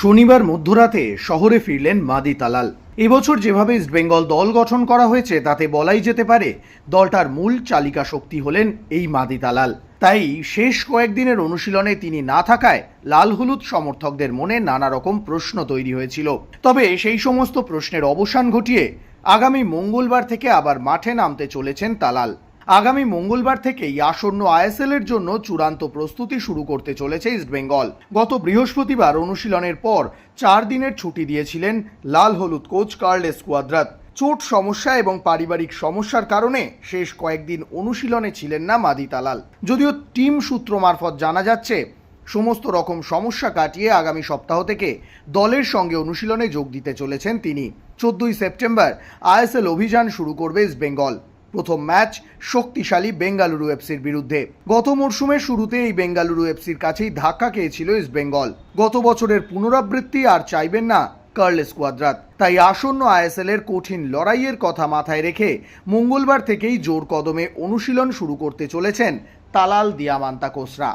শনিবার মধ্যরাতে শহরে ফিরলেন মাদি তালাল। এবছর যেভাবে ইস্টবেঙ্গল দল গঠন করা হয়েছে, তাতে বলাই যেতে পারে দলটার মূল চালিকা শক্তি হলেন এই মাদি তালাল। তাই শেষ কয়েকদিনের অনুশীলনে তিনি না থাকায় লাল হলুদ সমর্থকদের মনে নানা রকম প্রশ্ন তৈরি হয়েছিল। তবে সেই সমস্ত প্রশ্নের অবসান ঘটিয়ে আগামী মঙ্গলবার থেকে আবার মাঠে নামতে চলেছেন তালাল। আগামী মঙ্গলবার থেকেই আসন্ন আইএসএল এর জন্য চূড়ান্ত প্রস্তুতি শুরু করতে চলেছে ইস্টবেঙ্গল গত বৃহস্পতিবার অনুশীলনের পর চার দিনের ছুটি দিয়েছিলেন লাল হলুদ কোচ কার্লেস কুয়াদ্রাত। চোট সমস্যা এবং পারিবারিক সমস্যার কারণে শেষ কয়েকদিন অনুশীলনে ছিলেন না মাদি তালাল। যদিও টিম সূত্র মারফত জানা যাচ্ছে, সমস্ত রকম সমস্যা কাটিয়ে আগামী সপ্তাহ থেকে দলের সঙ্গে অনুশীলনে যোগ দিতে চলেছেন তিনি। চোদ্দই সেপ্টেম্বর আইএসএল অভিযান শুরু করবে ইস্টবেঙ্গল প্রথম ম্যাচ শক্তিশালী বেঙ্গালুরু এফসির বিরুদ্ধে। গত মরশুমের শুরুতে এই বেঙ্গালুরু এফসির কাছেই ধাক্কা খেয়েছিল ইস্টবেঙ্গল গত বছরের পুনরাবৃত্তি আর চাইবেন না কার্লেস কোয়াদ্রাত। তাই আসন্ন আইএসএল এর কঠিন লড়াইয়ের কথা মাথায় রেখে মঙ্গলবার থেকেই জোর কদমে অনুশীলন শুরু করতে চলেছেন তালাল দিয়ামান্তা কোসরা